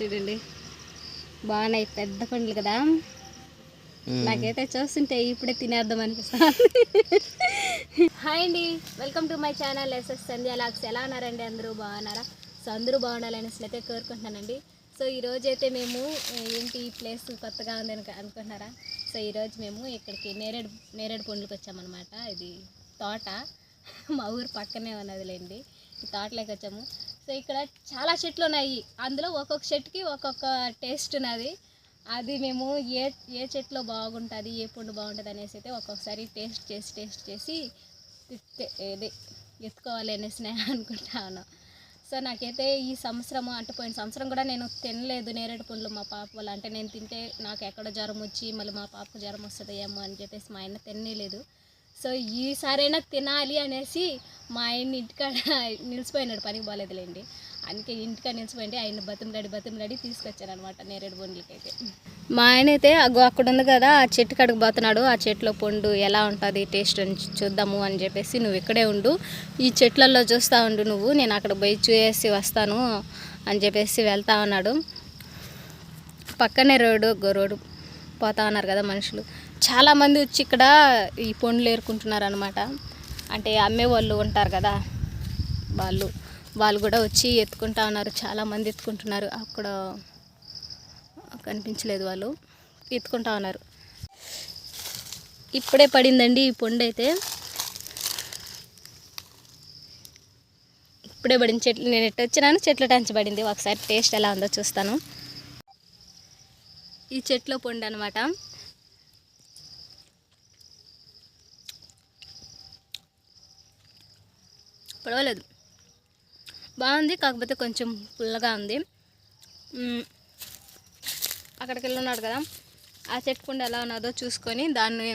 చూడండి. బాగున్నాయి పెద్ద పండ్లు కదా. నాకైతే చూస్తుంటే ఇప్పుడే తినేద్దాం అనిపిస్తుంది. హాయ్ అండి. Welcome to my channel S S Sandhya lakhs. ఎలా ఉన్నారండి అందరూ? బాగున్నారా? సో అందరూ బాగుండాలనేసి అయితే కోరుకుంటున్నానండి. సో ఈరోజు అయితే మేము ఏంటి ఈ ప్లేస్ కొత్తగా ఉంది అనుకు అనుకుంటున్నారా? సో ఈరోజు మేము ఇక్కడికి నేరేడు నేరేడు పండ్లకు వచ్చామన్నమాట. ఇది తోట. మా ఊరు పక్కనే ఉన్నదిలేండి. ఈ తోటలోకి వచ్చాము. సో ఇక్కడ చాలా చెట్లు ఉన్నాయి అందులో ఒక్కొక్క చెట్టుకి ఒక్కొక్క టేస్ట్ ఉన్నది. అది మేము ఏ ఏ చెట్లో బాగుంటుంది ఏ పండు బాగుంటుంది అనేసి అయితే ఒక్కొక్కసారి టేస్ట్ చేసి టేస్ట్ చేసి తిత్తే- ఇది ఎత్తుకోవాలి అనేసి నేను అనుకుంటాను సో నాకైతే ఈ సంవత్సరం అంటే పోయిన సంవత్సరం కూడా నేను తినలేదు నేరేడు పండ్లు మా పాప వాళ్ళు. అంటే నేను తింటే నాకు ఎక్కడ జ్వరం వచ్చి మళ్ళీ మా పాపకు జ్వరం వస్తుంది ఏమో అని చెప్పేసి మా ఆయన తినలేదు సో ఈసారైనా తినాలి అనేసి మా ఆయన ఇంటికాడ నిలిచిపోయినాడు పనికి బాగాలేదులేండి అందుకే ఇంటికాడ నిలిచిపోయింది ఆయన బతిమలాడి బతిమలాడి తీసుకొచ్చాను అనమాట నేరేడు అయితే మా ఆయన అయితే అగో అక్కడ ఉంది కదా ఆ చెట్టు కడుగు పోతున్నాడు. ఆ చెట్లో పండు ఎలా ఉంటుంది టేస్ట్ అని చూద్దాము అని చెప్పేసి నువ్వు ఇక్కడే ఉండు. ఈ చెట్లలో చూస్తూ ఉండు నువ్వు నేను అక్కడ పోయి చూసేసి వస్తాను అని చెప్పేసి వెళ్తా ఉన్నాడు. పక్కనే రోడ్డు రోడ్డు పోతా ఉన్నారు కదా మనుషులు. చాలామంది వచ్చి ఇక్కడ ఈ పండ్లు ఏరుకుంటున్నారు అనమాట అంటే అమ్మే వాళ్ళు ఉంటారు కదా వాళ్ళు వాళ్ళు కూడా వచ్చి ఎత్తుకుంటా ఉన్నారు. చాలామంది ఎత్తుకుంటున్నారు. అక్కడ కనిపించలేదు వాళ్ళు. ఎత్తుకుంటా ఉన్నారు. ఇప్పుడే పడిందండి ఈ పండు అయితే. ఇప్పుడే పడింది. చెట్లు నేను ఎట్టు వచ్చినాను చెట్ల టంచి పడింది. ఒకసారి టేస్ట్ ఎలా ఉందో చూస్తాను. ఈ చెట్లో పండు అనమాట పర్వాలేదు. బాగుంది కాకపోతే కొంచెం పుల్లగా ఉంది. అక్కడికి వెళ్ళి ఉన్నాడు కదా. ఆ చెట్టు పండు ఎలా ఉన్నదో చూసుకొని దాన్ని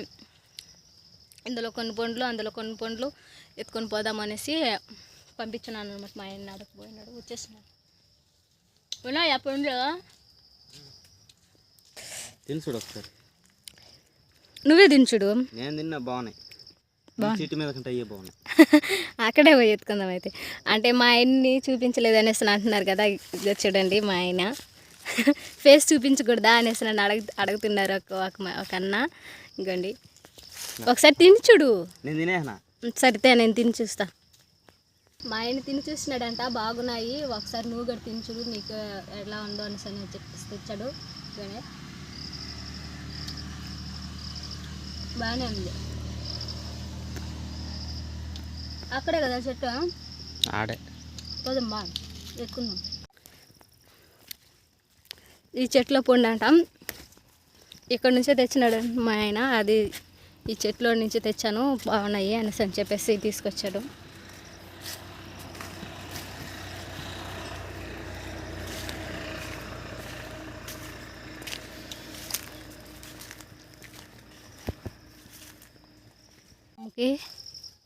ఇందులో కొన్ని పండ్లు అందులో కొన్ని పండ్లు ఎత్తుకొని పోదాం అనేసి పంపించున్నాను అనమాట మా ఆయన ఆడకు పోయినాడు వచ్చేసినాడు ఉన్నాయి ఆ పండ్లు తిని చూడు ఒకసారి. నువ్వే దించుడు నేను తిన్నా బాగున్నాయి. చెట్టు మీద కంటే అయ్యే బాగున్నాయి. అక్కడే పోయి ఎత్తుకుందాం అయితే. అంటే మా ఆయన్ని చూపించలేదు అనేసి అంటున్నారు కదా చూడండి మా ఆయన. ఫేస్ చూపించకూడదా అనేసి నన్ను అడుగు అడుగుతున్నారు ఒక ఒక అన్న. ఇంకోండి. ఒకసారి తిని చూడు. నేను సరితే నేను తిని చూస్తా. మా ఆయన తిని చూసినాడంట బాగున్నాయి. ఒకసారి నువ్వు కూడా తిని చూడు నీకు ఎలా ఉందో అనేసి అని చెప్పి తెచ్చాడు. బాగానే ఉంది. అక్కడే కదా చెట్టు? ఆడే. పోదమ్మా ఎక్కున్నాం. ఈ చెట్లో పండు అంటాం. ఇక్కడ నుంచే తెచ్చినాడు మా ఆయన. అది ఈ చెట్లో నుంచి తెచ్చాను బాగున్నాయి అనేసి అని చెప్పేసి తీసుకొచ్చాడు. ఓకే.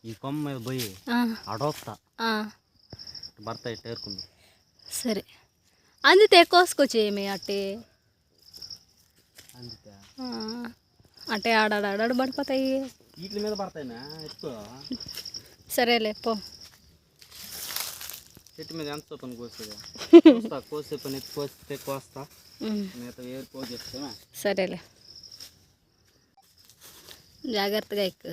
ఈ కొమ్మ మీద పోయి అడోస్తా భర్త ఇట్ట ఏరుకుంది సరే అందితే కోసుకొచ్చేయమి అట్టే అంటే ఆడాడాడు పడిపోతాయి వీటి మీద పడతాయినా ఎక్కువ సరేలే పో చెట్టు మీద ఎంత పని కోసేది కోస్తా కోసే పని కోస్తే కోస్తా మిగతా ఏరు కోసేస్తామా సరేలే జాగ్రత్తగా ఎక్కు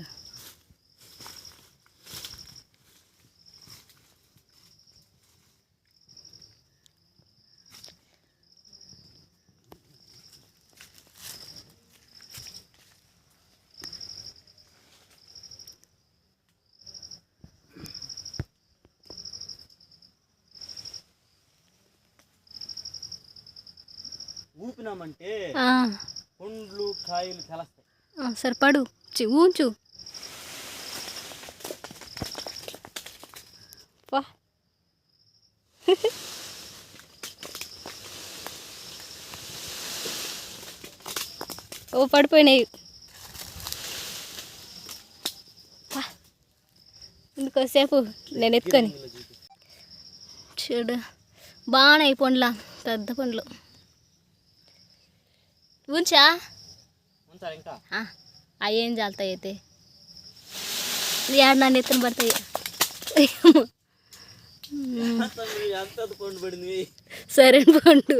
ఊపినామంటే ఆ, పండ్లు కాయలు తెలస్తాయి ఆ, సరే పడు ఊంచు. ఓ పడిపోయినాయి. పా. ఇంకోసేపు నేను ఎత్తుకొని చూడు. బాగున్నాయి పండ్ల. పెద్ద పండ్లు. ఉంచా? అవి ఏం చాలుతాయి అయితే? యాడ నన్ను ఎత్తున పడతాయి. సరే పండు.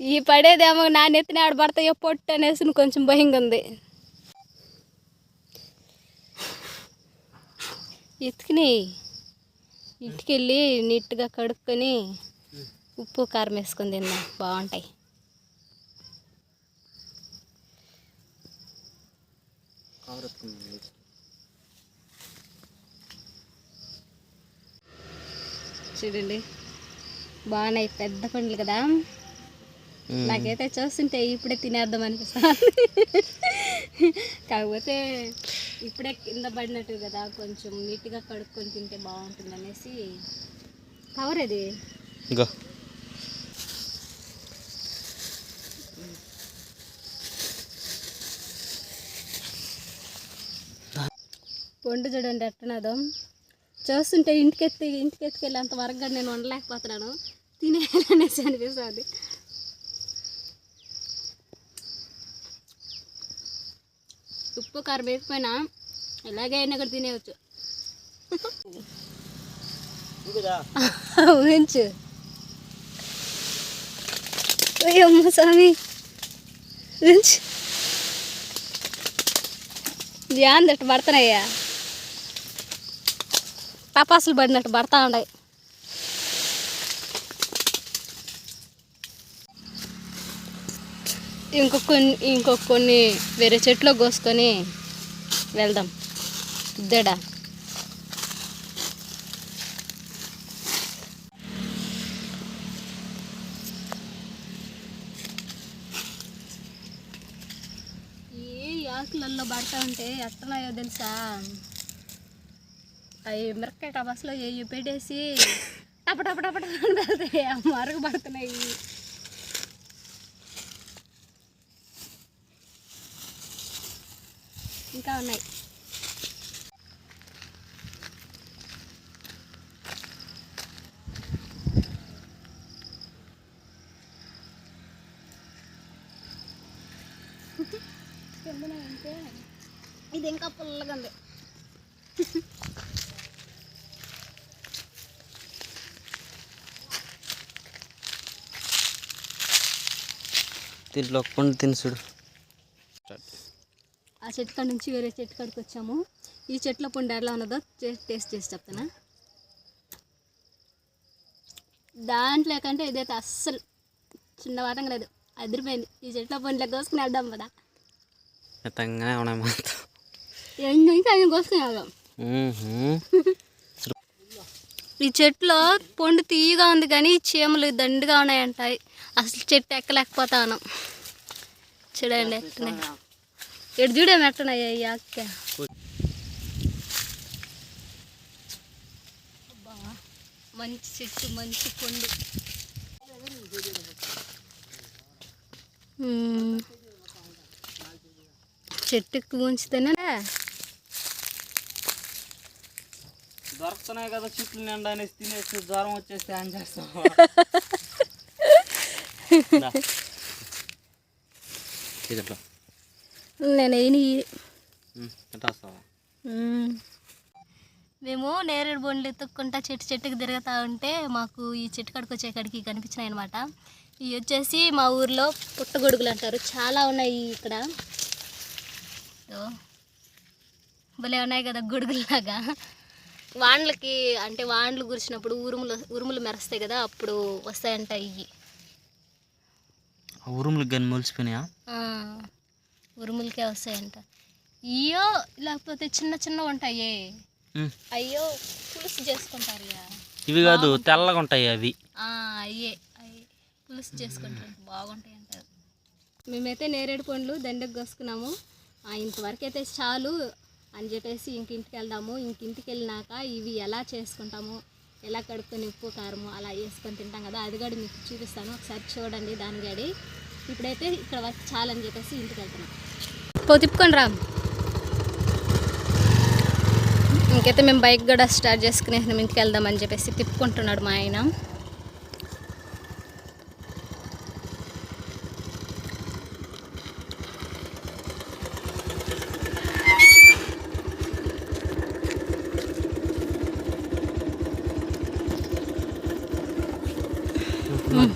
ఈ పడేదేమో నా నెత్తిన ఆడ పడతాయో పొట్టు అనేసి కొంచెం భయంగా ఉంది. ఎత్తుకుని ఇంటికెళ్ళి నీట్గా కడుక్కొని ఉప్పు కారం వేసుకొని తిన్నా. బాగుంటాయి. చూడండి. బాగున్నాయి పెద్ద పండ్లు కదా. నాకైతే చూస్తుంటే ఇప్పుడే తినేద్దాం అనిపిస్తుంది. కాకపోతే ఇప్పుడే కింద పడినట్టు కదా కొంచెం నీట్గా కడుక్కొని తింటే బాగుంటుంది అనేసి. కవర్ అది పండు చూడండి ఎట్టున్నదో చూస్తుంటే ఇంటికెత్తి ఇంటికెత్తుకెళ్ళి అంత వరకు కూడా నేను వండలేకపోతున్నాను తినేయాలనేసి అనిపిస్తుంది. ఉప్పు కారం వేసిపోయినా ఎలాగే అయినా కూడా తినేయచ్చు. ఉంచు అమ్మ స్వామి. ఉంచు యాందట్టు పడుతున్నాయ్యా. టపాసులు పడినట్టు పడతా ఉన్నాయి. ఇంకొక కొన్ని ఇంకొక కొన్ని వేరే చెట్లో కోసుకొని వెళ్దాం. ఇద్దడా? ఏ ఆకులల్లో పడతా ఉంటే ఎట్టనాయో తెలుసా? అవి మిరకాయ టబాస్లో ఏ పెట్టేసి టప టప మరుగు పడుతున్నాయి. ఇంకా ఉన్నాయి. ఇది ఇంకా పుల్లగా ఉంది దీంట్లో పండు తినుసుడు ఆ చెట్టు కాడ నుంచి వేరే చెట్టు కాడికి వచ్చాము. ఈ చెట్ల పండు ఎలా ఉన్నదో టేస్ట్ చేసి చెప్తానా దాంట్లో కంటే ఇదైతే అస్సలు చిన్న వాటంగా లేదు. అదిరిపోయింది. ఈ చెట్ల పండ్ల కోసుకుని వెళ్దాం కదా ఉన్నాయి ఇంకా కోసుకుని వెళ్దాం? ఈ చెట్టులో పండు తీయగా ఉంది కానీ చీమలు దండుగా ఉన్నాయంటాయి. అసలు చెట్టు ఎక్కలేకపోతాను. చూడండి ఎట్టున్నాయి ఈ అక్క అబ్బా, మంచి చెట్టు మంచి మ్మ్. చెట్టుకు ఉంచితేనే. దొరుకుతున్నాయి కదా చెట్లు నిండా అనేసి తినేసి జ్వరం వచ్చేస్తే ఏం ఇదిట్లో నేను మ్మ్. మేము నేరేడు బొండ్లు ఎత్తుక్కుంటా చెట్టు చెట్టుకు తిరుగుతూ ఉంటే మాకు ఈ చెట్టు కడుకు వచ్చే కాడికి కనిపించినాయి అనమాట ఇవి వచ్చేసి మా ఊర్లో పుట్టగొడుగులు అంటారు. చాలా ఉన్నాయి ఇక్కడ. భలే ఉన్నాయి కదా గొడుగుల్లాగా. వాండ్లకి అంటే వాండ్లు కురిసినప్పుడు ఉరుములు ఉరుములు మెరుస్తాయి కదా అప్పుడు వస్తాయంట ఇవి. ఉరుములు కానీ మొలిసిపోయినాయా ఆ, ఉరుములకే వస్తాయంట. ఇయ్యో లేకపోతే చిన్న చిన్న ఉంటాయే. అయ్యో పులుసు చేసుకుంటారు. ఇవి కాదు తెల్లగా ఉంటాయి అవి. అయ్యే అయ్యే. పులుసు చేసుకుంటారు బాగుంటాయి అంటారు మేమైతే నేరేడు పండ్లు దండకు కోసుకున్నాము. ఆ, ఇంతవరకు అయితే చాలు అని చెప్పేసి ఇంక ఇంటికి వెళ్దాము. ఇంక ఇంటికి వెళ్ళినాక ఇవి ఎలా చేసుకుంటాము ఎలా కడుక్కొని ఉప్పు కారము అలా వేసుకొని తింటాం కదా అది కూడా మీకు చూపిస్తాను. ఒకసారి చూడండి దాని గడి. ఇప్పుడైతే ఇక్కడ వచ్చి చాలని చెప్పేసి ఇంటికి వెళ్తున్నాం. పో తిప్పుకొని రా. ఇంకైతే మేము బైక్ కూడా స్టార్ట్ చేసుకునేసినాం ఇంటికి వెళ్దామని చెప్పేసి తిప్పుకుంటున్నాడు మా ఆయన.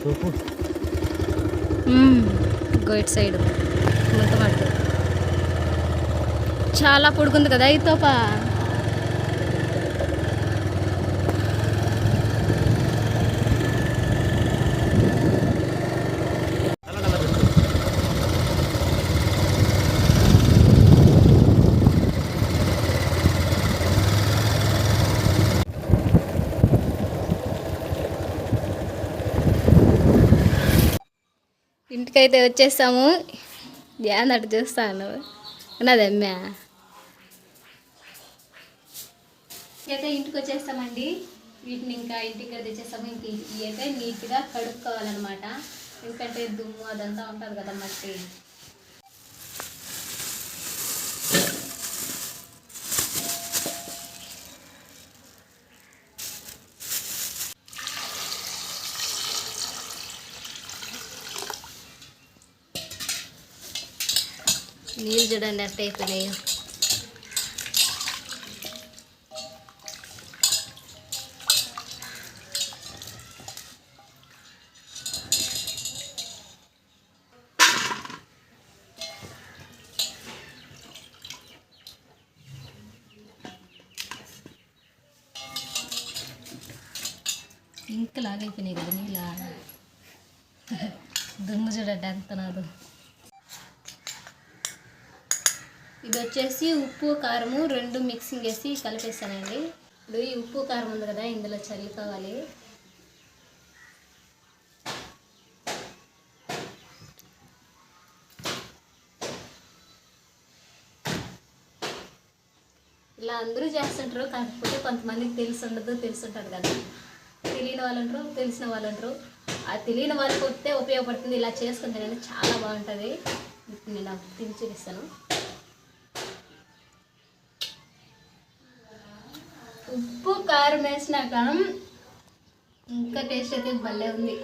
చూపు గోయిట్ సైడ్. ముంతమట్టు చాలా పొడుగుంది కదా ఈ తోప? ఇంటికైతే వచ్చేసాము ఏందట చూస్తాను ఉన్నదమ్మా అయితే ఇంటికి వచ్చేస్తామండి. వీటిని ఇంకా ఇంటికి తెచ్చేస్తాము. ఇంక ఇవి అయితే నీట్గా కడుక్కోవాలన్నమాట. ఎందుకంటే దుమ్ము అదంతా ఉంటుంది కదా మట్టి. నీళ్ళు చూడండి అట్ట అయిపోయినాయి. ఇంక లాగైపోయినాయి కదా నీళ్ళ. దుమ్ము చూడండి ఎంత నాదు. ఇది వచ్చేసి ఉప్పు కారము రెండు మిక్సింగ్ వేసి కలిపేస్తానండి ఇప్పుడు ఈ ఉప్పు కారం ఉంది కదా ఇందులో చల్లుకోవాలి ఇలా అందరూ చేస్తుంటారు కాకపోతే కొంతమందికి తెలిసి ఉండదు తెలిసి ఉంటుంది కదా. తెలియని వాళ్ళు తెలిసిన వాళ్ళు అంటారు. ఆ తెలియని వాళ్ళకి వస్తే ఉపయోగపడుతుంది. ఇలా చేసుకుంటే చాలా బాగుంటుంది. ఇప్పుడు నేను తిని చూపిస్తాను ఉప్పు కారం వేసినాక ఇంకా టేస్ట్ అయితే భలే ఉంది.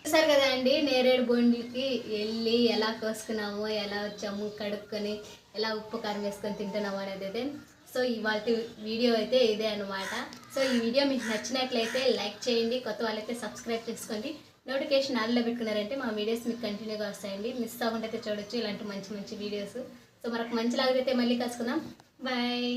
చూసారు కదా అండి నేరేడు బొండికి వెళ్ళి ఎలా కోసుకున్నాము ఎలా వచ్చాము కడుక్కొని ఎలా ఉప్పు కారం వేసుకొని తింటున్నాము అనేది అయితే. సో ఇవాళ వీడియో అయితే ఇదే అనమాట సో ఈ వీడియో మీకు నచ్చినట్లయితే లైక్ చేయండి కొత్త వాళ్ళైతే సబ్స్క్రైబ్ చేసుకోండి. నోటిఫికేషన్ ఆన్లో పెట్టుకున్నారంటే మా వీడియోస్ మీకు కంటిన్యూగా వస్తాయండి. మిస్ అవ్వకుండా అయితే చూడొచ్చు ఇలాంటి మంచి మంచి వీడియోస్. సో మనకు మంచి లాగైతే మళ్ళీ కలుసుకుందాం. బాయ్